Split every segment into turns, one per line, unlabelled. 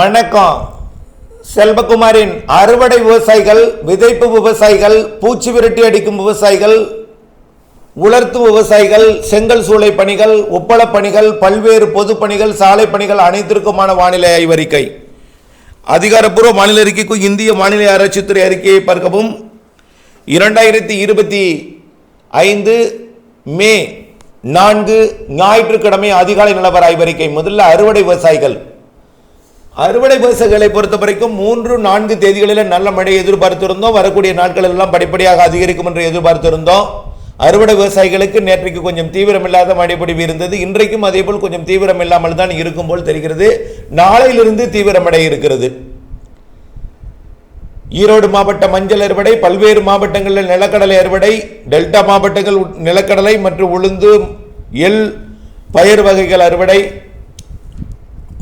வணக்கம். செல்வகுமாரின் அறுவடை விவசாயிகள் விதைப்பு விவசாயிகள் பூச்சி விரட்டி அடிக்கும் விவசாயிகள் உலர்த்து விவசாயிகள் செங்கல் சூளை பணிகள் உப்பளப் பணிகள் பல்வேறு பொது பணிகள் சாலை பணிகள் அனைத்திற்குமான வானிலை ஆய்வறிக்கை. அதிகாரப்பூர்வ மாநில அறிக்கைக்கும் இந்திய மாநில ஆராய்ச்சித்துறை அறிக்கையை பார்க்கவும். இரண்டாயிரத்தி இருபத்தி ஐந்து மே நான்கு ஞாயிற்றுக்கிழமை அதிகாலை நிலவர ஆய்வறிக்கை. முதல்ல அறுவடை விவசாயிகள். அறுவடை விவசாயிகளை பொறுத்த வரைக்கும் மூன்று நான்கு தேதிகளில் நல்ல மழை எதிர்பார்த்திருந்தோம். வரக்கூடிய நாட்கள் எல்லாம் படிப்படியாக அதிகரிக்கும் என்று எதிர்பார்த்திருந்தோம். அறுவடை விவசாயிகளுக்கு நேற்றைக்கு கொஞ்சம் தீவிரமில்லாத மழைப்பொழிவு இருந்தது. இன்றைக்கும் அதேபோல் கொஞ்சம் தீவிரம் இல்லாமல் தான் இருக்கும் போல் தெரிகிறது. நாளையிலிருந்து தீவிரமடை இருக்கிறது. ஈரோடு மாவட்ட மஞ்சள் அறுவடை பல்வேறு மாவட்டங்களில் நிலக்கடலை அறுவடை டெல்டா மாவட்டங்கள் நிலக்கடலை மற்றும் உளுந்து எல் பயிர் வகைகள் அறுவடை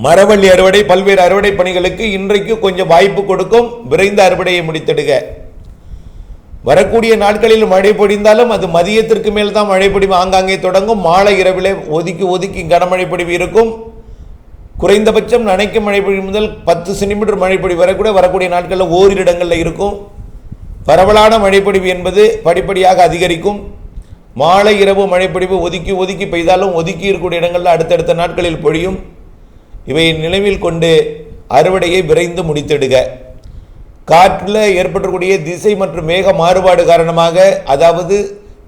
மரவள்ளி அறுவடை பல்வேறு அறுவடை பணிகளுக்கு இன்றைக்கு கொஞ்சம் வாய்ப்பு கொடுக்கும். விரைந்த அறுவடையை முடித்திடுக. வரக்கூடிய நாட்களில் மழை பொழிந்தாலும் அது மதியத்திற்கு மேல் தான் மழை பொழிவு ஆங்காங்கே தொடங்கும். மாலை இரவிலே ஒதுக்கி ஒதுக்கி கனமழை பொழிவு இருக்கும். குறைந்தபட்சம் நனைக்கும் மழை பொழிவு முதல் பத்து சென்டிமீட்டர் மழை பொழிவு வரக்கூட வரக்கூடிய நாட்களில் ஓரிரு இடங்களில் இருக்கும். பரவலான மழைப்பொழிவு என்பது படிப்படியாக அதிகரிக்கும். மாலை இரவு மழைப்பொழிவு ஒதுக்கி ஒதுக்கி பெய்தாலும் ஒதுக்கி இருக்கக்கூடிய இடங்களில் அடுத்தடுத்த நாட்களில் பொழியும். இவை நினைவில் கொண்டு அறுவடையை விரைந்து முடித்திடுக. காற்றில் ஏற்பட்டக்கூடிய திசை மற்றும் மேக மாறுபாடு காரணமாக அதாவது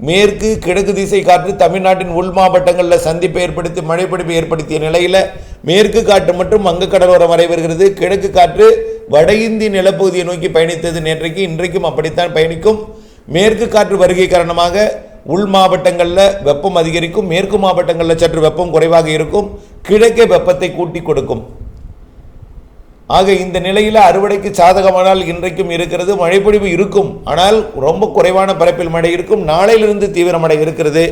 மேற்கு கிழக்கு திசை காற்று தமிழ்நாட்டின் உள் மாவட்டங்களில் சந்திப்பை ஏற்படுத்தி மழைப்பிடிப்பை ஏற்படுத்திய நிலையில் மேற்கு காற்று மற்றும் வங்கக்கடலோரம் வரை வருகிறது. கிழக்கு காற்று வட இந்திய நிலப்பகுதியை நோக்கி பயணித்தது நேற்றைக்கு இன்றைக்கும் அப்படித்தான் பயணிக்கும். மேற்கு காற்று வருகை காரணமாக உள் மாவட்டங்களில் வெப்பம் அதிகரிக்கும். மேற்கு மாவட்டங்களில் சற்று வெப்பம் குறைவாக இருக்கும். கிழக்கே வெப்பத்தை கூட்டி கொடுக்கும். ஆக இந்த நிலையில் அறுவடைக்கு சாதகமானால் இன்றைக்கும் இருக்கிறது மழைப்பொழிவு இருக்கும். ஆனால் ரொம்ப குறைவான பரப்பில் மழை இருக்கும். நாளையிலிருந்து தீவிர மழை இருக்கிறது.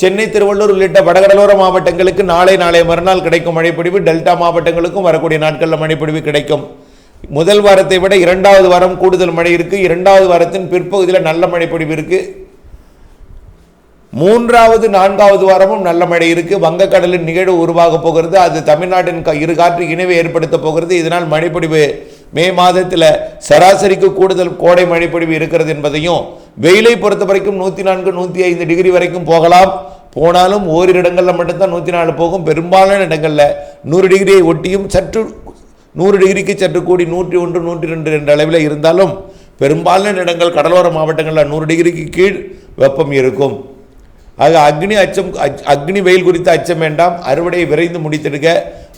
சென்னை திருவள்ளூர் உள்ளிட்ட வடகடலோர மாவட்டங்களுக்கு நாளை நாளை மறுநாள் கிடைக்கும் மழைப்பொழிவு. டெல்டா மாவட்டங்களுக்கும் வரக்கூடிய நாட்களில் மழைப்பொழிவு கிடைக்கும். முதல் வாரத்தை விட இரண்டாவது வாரம் கூடுதல் மழை இருக்குது இரண்டாவது வாரத்தின் பிற்பகுதியில் நல்ல மழைப்பொழிவு இருக்குது மூன்றாவது நான்காவது வாரமும் நல்ல மழை இருக்குது வங்கக்கடலின் நிகழ்வு உருவாக போகிறது. அது தமிழ்நாட்டின் க- இரு காற்று இணைவை ஏற்படுத்த போகிறது. இதனால் மழைப்பொடிவு மே மாதத்தில் சராசரிக்கு கூடுதல் கோடை மழைப்பொழிவு இருக்கிறது என்பதையும் வெயிலை பொறுத்த வரைக்கும் நூற்றி நான்கு நூற்றி ஐந்து டிகிரி வரைக்கும் போகலாம். போனாலும் ஓரிரு இடங்களில் மட்டும்தான் நூற்றி நாலு போகும். பெரும்பாலான இடங்களில் நூறு டிகிரியை ஒட்டியும் சற்று நூறு டிகிரிக்கு சற்று கூடி நூற்றி ஒன்று நூற்றி ரெண்டு என்ற அளவில் இருந்தாலும் பெரும்பாலான இடங்கள் கடலோர மாவட்டங்களில் நூறு டிகிரிக்கு கீழ் வெப்பம் இருக்கும். ஆக அக்னி அச்சம் அக்னி வெயில் குறித்த அச்சம் வேண்டாம். அறுவடையை விரைந்து முடித்தெடுக்க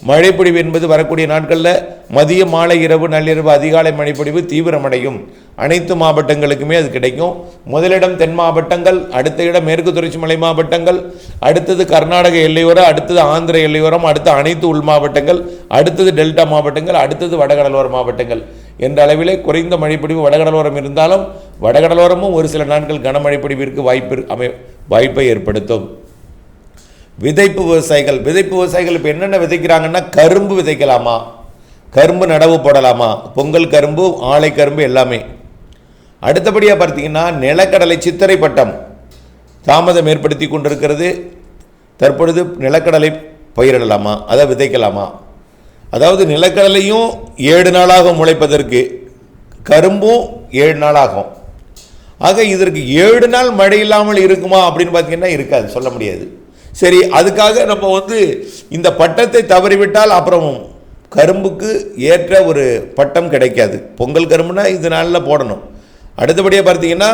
மழைப்பொழிவு என்பது வரக்கூடிய நாட்களில் மதிய மாலை இரவு நள்ளிரவு அதிகாலை மழைப்பொழிவு தீவிரமடையும். அனைத்து மாவட்டங்களுக்குமே அது கிடைக்கும். முதலிடம் தென் மாவட்டங்கள் அடுத்த இடம் மேற்கு தொடர்ச்சி மலை மாவட்டங்கள் அடுத்தது கர்நாடக எல்லையோரம் அடுத்தது ஆந்திர எல்லையோரம் அடுத்து அனைத்து உள் மாவட்டங்கள் அடுத்தது டெல்டா மாவட்டங்கள் அடுத்தது வடகடலோர மாவட்டங்கள். என்ற அளவிலே குறைந்த மழைப்பொழிவு வடகடலோரம் இருந்தாலும் வடகடலோரமும் ஒரு சில நாட்கள் கனமழைப்பொழிவிற்கு வாய்ப்பு அமை வாய்ப்பை ஏற்படுத்தும். விதைப்பு விவசாயிகள் விதைப்பு விவசாயிகள் இப்போ என்னென்ன விதைக்கிறாங்கன்னா கரும்பு விதைக்கலாமா? கரும்பு நடவு போடலாமா? பொங்கல் கரும்பு ஆலை கரும்பு எல்லாமே. அடுத்தபடியாக பார்த்தீங்கன்னா நிலக்கடலை சித்திரை பட்டம் தாமதம் ஏற்படுத்தி கொண்டிருக்கிறது. தற்பொழுது நிலக்கடலை பயிரிடலாமா? அதை விதைக்கலாமா? அதாவது நிலக்கடலையும் ஏழு நாளாகும் முளைப்பதற்கு கரும்பும் ஏழு நாளாகும். ஆக இதற்கு ஏழு நாள் மழை இல்லாமல் இருக்குமா அப்படின்னு பார்த்தீங்கன்னா இருக்காது சொல்ல முடியாது. சரி அதுக்காக நம்ம வந்து இந்த பட்டத்தை தவறிவிட்டால் அப்புறம் கரும்புக்கு ஏற்ற ஒரு பட்டம் கிடைக்காது. பொங்கல் கரும்புனா இது நாளில் போடணும். அடுத்தபடியாக பார்த்தீங்கன்னா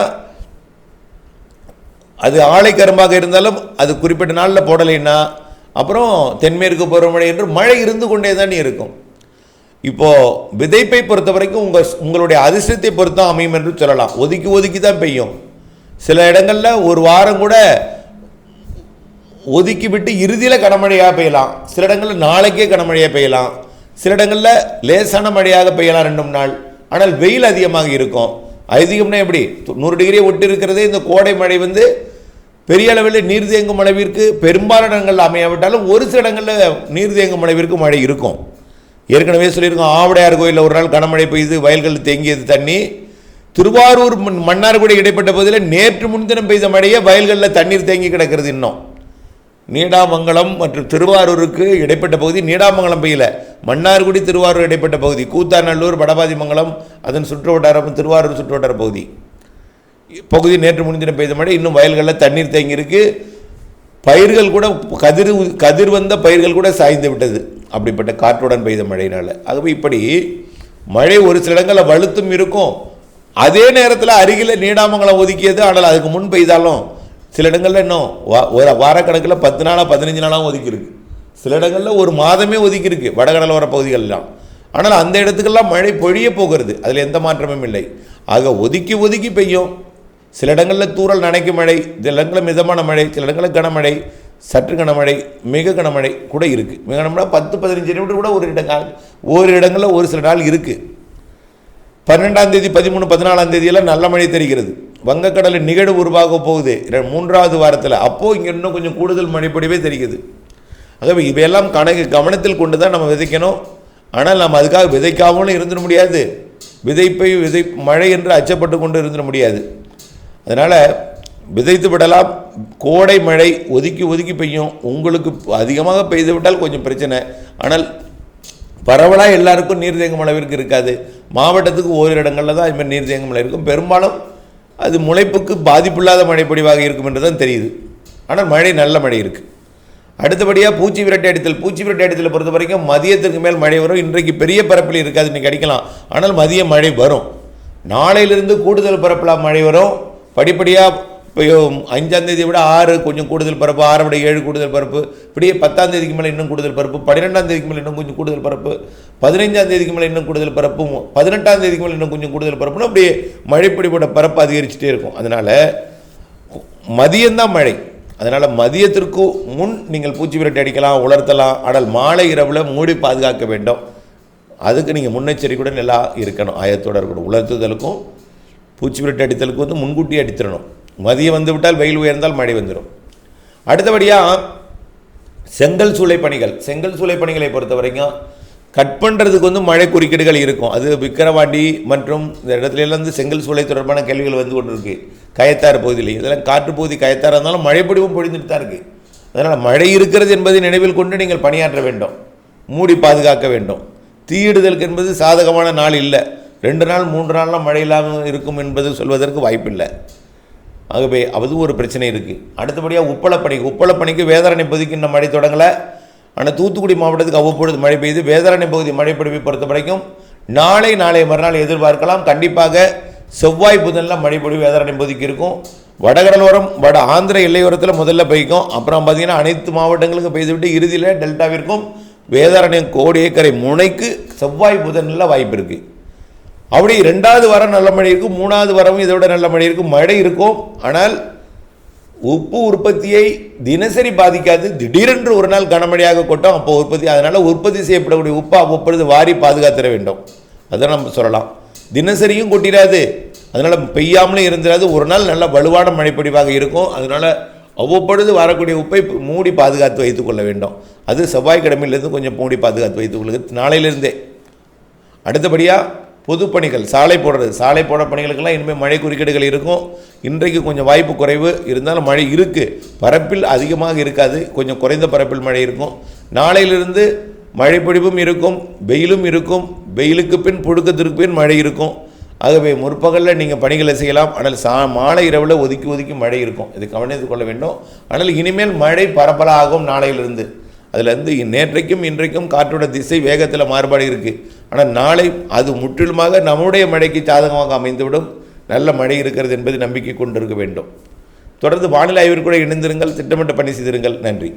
அது ஆலை கரும்பாக இருந்தாலும் அது குறிப்பிட்ட நாளில் போடலைன்னா அப்புறம் தென்மேற்கு பருவமழை என்று மழை இருந்து கொண்டே தான் இருக்கும். இப்போது விதைப்பை பொறுத்த வரைக்கும் உங்கள் உங்களுடைய அதிர்ஷ்டத்தை பொறுத்தும் அமையும் என்று சொல்லலாம். ஒதுக்கி ஒதுக்கி தான் பெய்யும். சில இடங்களில் ஒரு வாரம் கூட ஒதுக்கி விட்டு இறுதியில் கனமழையாக பெய்யலாம். சில இடங்களில் நாளைக்கே கனமழையாக பெய்யலாம். சில இடங்களில் லேசான மழையாக பெய்யலாம் ரெண்டு மூணு நாள். ஆனால் வெயில் அதிகமாக இருக்கும். அதிகம்னா எப்படி? நூறு டிகிரியை ஒட்டி இருக்கிறதே இந்த கோடை மழை வந்து பெரிய அளவில் நீர் தேங்கும் அளவிற்கு பெரும்பாலான இடங்களில் அமையாவிட்டாலும் ஒரு சில இடங்களில் நீர் தேங்கும் அளவிற்கு மழை இருக்கும். ஏற்கனவே சொல்லியிருக்கோம் ஆவடையார் கோயிலில் ஒரு நாள் கனமழை பெய்து வயல்கள் தேங்கியது தண்ணி. திருவாரூர் மண்- மன்னார்குடி இடைப்பட்ட பகுதியில் நேற்று முன்தினம் பெய்த மழையே வயல்களில் தண்ணீர் தேங்கி கிடக்கிறது இன்னும். நீடாமங்கலம் மற்றும் திருவாரூருக்கு இடைப்பட்ட பகுதி நீடாமங்கலம் பெய்யல. மன்னார்குடி திருவாரூர் இடைப்பட்ட பகுதி கூத்தாநல்லூர் வடபாதிமங்கலம் அதன் சுற்று வட்டாரம் திருவாரூர் சுற்று வட்டார பகுதி. பகுதி நேற்று முன்தினம் பெய்த மழை இன்னும் வயல்களில் தண்ணீர் தேங்கி இருக்கு பயிர்கள் கூட கதிர் கதிர் வந்த பயிர்கள் கூட சாய்ந்து விட்டது. அப்படிப்பட்ட காற்றுடன் பெய்த மழையினால். அதுவே இப்படி மழை ஒரு சில இடங்களில் வலுத்தும் இருக்கும். அதே நேரத்தில் அருகில் நீடாமங்கலம் ஒதுக்கியது ஆனால் அதுக்கு முன் பெய்தாலும் சில இடங்களில் இன்னும் வா- ஒரு வாரக்கணக்கில் பத்து நாளாக பதினஞ்சு நாளாகவும் ஒதுக்கியிருக்கு. சில இடங்களில் ஒரு மாதமே ஒதுக்கியிருக்கு வடகடலோர பகுதிகளெல்லாம் ஆனால் அந்த இடத்துக்கெல்லாம் மழை பொழிய போகிறது அதில் எந்த மாற்றமும் இல்லை. ஆக ஒதுக்கி ஒதுக்கி பெய்யும். சில இடங்களில் தூறல் நனைக்கும் மழை சில இடங்களில் மிதமான மழை சில இடங்களில் கனமழை சற்று கனமழை மிக கனமழை கூட இருக்குது மிக கனமழை பத்து பதினஞ்சு சென்டிமீட்டர் கூட ஒரு இடங்கள் ஒரு இடங்களில் ஒரு சில நாள் இருக்குது பன்னெண்டாம் தேதி பதிமூணு பதினாலாம் தேதியெல்லாம் நல்ல மழை தெரிகிறது. வங்கக்கடலில் நிகழ்வு உருவாக போகுது. மூன்றாவது வாரத்தில். அப்போது இங்கே இன்னும் கொஞ்சம் கூடுதல் மழைப்பொழிவே தெரிகிறது. ஆகவே இவையெல்லாம் கணக்கு கவனத்தில் கொண்டு தான் நம்ம விதைக்கணும். ஆனால் நம்ம அதுக்காக விதைக்காமலும் இருந்துட முடியாது. விதைப்பை விதை மழை என்று அச்சப்பட்டு கொண்டு இருந்துட முடியாது. அதனால் விதைத்து விடலாம். கோடை மழை ஒதுக்கி ஒதுக்கி பெய்யும். உங்களுக்கு அதிகமாக பெய்து விட்டால் கொஞ்சம் பிரச்சனை. ஆனால் பரவலாக எல்லாருக்கும் நீர் தேங்கும் அளவிற்கு இருக்காது. மாவட்டத்துக்கு ஓரிரு இடங்களில் தான் அதுமாதிரி நீர் தேங்கும் மழை இருக்கும். பெரும்பாலும் அது முளைப்புக்கு பாதிப்பில்லாத மழை பொழிவாக இருக்கும் என்று தான் தெரியுது. ஆனால் மழை நல்ல மழை இருக்குது அடுத்தபடியாக பூச்சி விரட்டை அடித்தல். பூச்சி விரட்டை அடித்தலை பொறுத்த வரைக்கும் மதியத்துக்கு மேல் மழை வரும். இன்றைக்கு பெரிய பரப்பில் இருக்காது. இன்றைக்கி அடிக்கலாம். ஆனால் மதிய மழை வரும். நாளையிலிருந்து கூடுதல் பரப்பில் மழை வரும். படிப்படியாக இப்போ அஞ்சாந்தேதியை விட ஆறு கொஞ்சம் கூடுதல் பரப்பு ஆறை விட ஏழு கூடுதல் பரப்பு. இப்படியே பத்தாம் தேதிக்கு மேலே இன்னும் கூடுதல் பரப்பு பன்னிரெண்டாம் தேதிக்கு மேலே இன்னும் கொஞ்சம் கூடுதல் பரப்பு பதினைஞ்சாம் தேதிக்கு மேலே இன்னும் கூடுதல் பரப்பு பதினெட்டாம் தேதிக்கு மேலே இன்னும் கொஞ்சம் கூடுதல் பரப்புன்னு அப்படியே மழைப்பிடிப்போட பரப்பு அதிகரிச்சுட்டே இருக்கும். அதனால் மதியம்தான் மழை. அதனால் மதியத்திற்கு முன் நீங்கள் பூச்சி விரட்டி அடிக்கலாம் உலர்த்தலாம். ஆனால் மாலை இரவில் மூடி பாதுகாக்க வேண்டும். அதுக்கு நீங்கள் முன்னெச்சரிக்கையுடன் எல்லாம் இருக்கணும். ஆயத்தோடு இருக்கணும். உலர்த்துதலுக்கும் பூச்சி விரட்டி அடித்தலுக்கு வந்து முன்கூட்டியே அடித்திடணும். மதியம் வந்துவிட்டால் வெயில் உயர்ந்தால் மழை வந்துடும் அடுத்தபடியாக செங்கல் சூளை பணிகள். செங்கல் சூளை பணிகளை பொறுத்த வரைக்கும் கட் பண்ணுறதுக்கு வந்து மழை குறுக்கீடுகள் இருக்கும். அது விக்கிரவாண்டி மற்றும் இந்த இடத்துல செங்கல் சூளை தொடர்பான கேள்விகள் வந்து கொண்டு இருக்குது கயத்தாறு பகுதியில். இதெல்லாம் காற்று பகுதி கயத்தாறு இருந்தாலும் மழைப்பொடிவும் பொழிந்துட்டு தான் இருக்குது அதனால் மழை இருக்கிறது என்பதை நினைவில் கொண்டு நீங்கள் பணியாற்ற வேண்டும். மூடி பாதுகாக்க வேண்டும். தீயிடுதலுக்கு என்பது சாதகமான நாள் இல்லை. ரெண்டு நாள் மூன்று நாள்லாம் மழை இல்லாமல் இருக்கும் என்பது சொல்வதற்கு வாய்ப்பில்லை. ஆகவே அது ஒரு பிரச்சனை இருக்குது அடுத்தபடியாக உப்பளப்பணி உப்பளப்பணிக்கு வேதாரணை பகுதிக்கு இன்னும் மழை தொடங்கலை. ஆனால் தூத்துக்குடி மாவட்டத்துக்கு அவ்வப்பொழுது மழை பெய்யுது வேதாரணை பகுதி மழைப்பிடிப்பை பொறுத்த வரைக்கும் நாளை நாளை மறுநாள் எதிர்பார்க்கலாம். கண்டிப்பாக செவ்வாய் புதனில் மழைப்பொழிவு வேதாரணை பகுதிக்கு இருக்கும். வடகடலோரம் வட ஆந்திர எல்லையோரத்தில் முதல்ல பெய்க்கும். அப்புறம் பார்த்தீங்கன்னா அனைத்து மாவட்டங்களுக்கும் பெய்துவிட்டு இறுதியில் டெல்டாவிற்கும் வேதாரண்யம் கோடியக்கரை முனைக்கு செவ்வாய் புதனில் வாய்ப்பு இருக்குது அப்படி ரெண்டாவது வாரம் நல்ல மழை இருக்கும் மூணாவது வாரமும் இதை விட நல்ல மழை இருக்கும் மழை இருக்கும். ஆனால் உப்பு உற்பத்தியை தினசரி பாதிக்காது. திடீரென்று ஒரு நாள் கனமழையாக கொட்டும் அப்போ உற்பத்தி அதனால் உற்பத்தி செய்யப்படக்கூடிய உப்பை அவ்வப்பொழுது வாரி பாதுகாத்திட வேண்டும். அதை நம்ம சொல்லலாம். தினசரியும் கொட்டிடாது. அதனால் பெய்யாமலும் இருந்துடாது. ஒரு நாள் நல்ல வலுவான மழைப்பொழிவாக இருக்கும். அதனால் அவ்வப்பொழுது வரக்கூடிய உப்பை மூடி பாதுகாத்து வைத்துக் கொள்ள வேண்டும். அது செவ்வாய்க்கிழமையிலேருந்து கொஞ்சம் மூடி பாதுகாத்து வைத்துக் கொள்ளுது நாளையிலேருந்தே. அடுத்தபடியாக பொதுப்பணிகள் சாலை போடுறது. சாலை போட பணிகளுக்கெல்லாம் இனிமேல் மழை குறுக்கீடுகள் இருக்கும். இன்றைக்கு கொஞ்சம் வாய்ப்பு குறைவு. இருந்தாலும் மழை இருக்குது பரப்பில் அதிகமாக இருக்காது. கொஞ்சம் குறைந்த பரப்பில் மழை இருக்கும். நாளையிலிருந்து மழை பொழிவும் இருக்கும். வெயிலும் இருக்கும். வெயிலுக்கு பின் புழுக்கத்திற்கு பின் மழை இருக்கும். ஆகவே முற்பகலில் நீங்கள் பணிகளை செய்யலாம். ஆனால் சா மாலை இரவில் ஒதுக்கி ஒதுக்கி மழை இருக்கும். இது கவனித்துக் கொள்ள வேண்டும். ஆனால் இனிமேல் மழை பரப்பலாகும் நாளையிலிருந்து. அதுலேருந்து நேற்றைக்கும் இன்றைக்கும் காற்றோட திசை வேகத்தில் மாறுபாடு இருக்குது ஆனால் நாளை அது முற்றிலுமாக நம்முடைய மழைக்கு சாதகமாக அமைந்துவிடும். நல்ல மழை இருக்கிறது என்பதை நம்பிக்கை கொண்டிருக்க வேண்டும். தொடர்ந்து வானிலை ஆய்விற்குள்ள இணைந்திருங்கள். திட்டமிட்ட பணி செய்திருங்கள். நன்றி.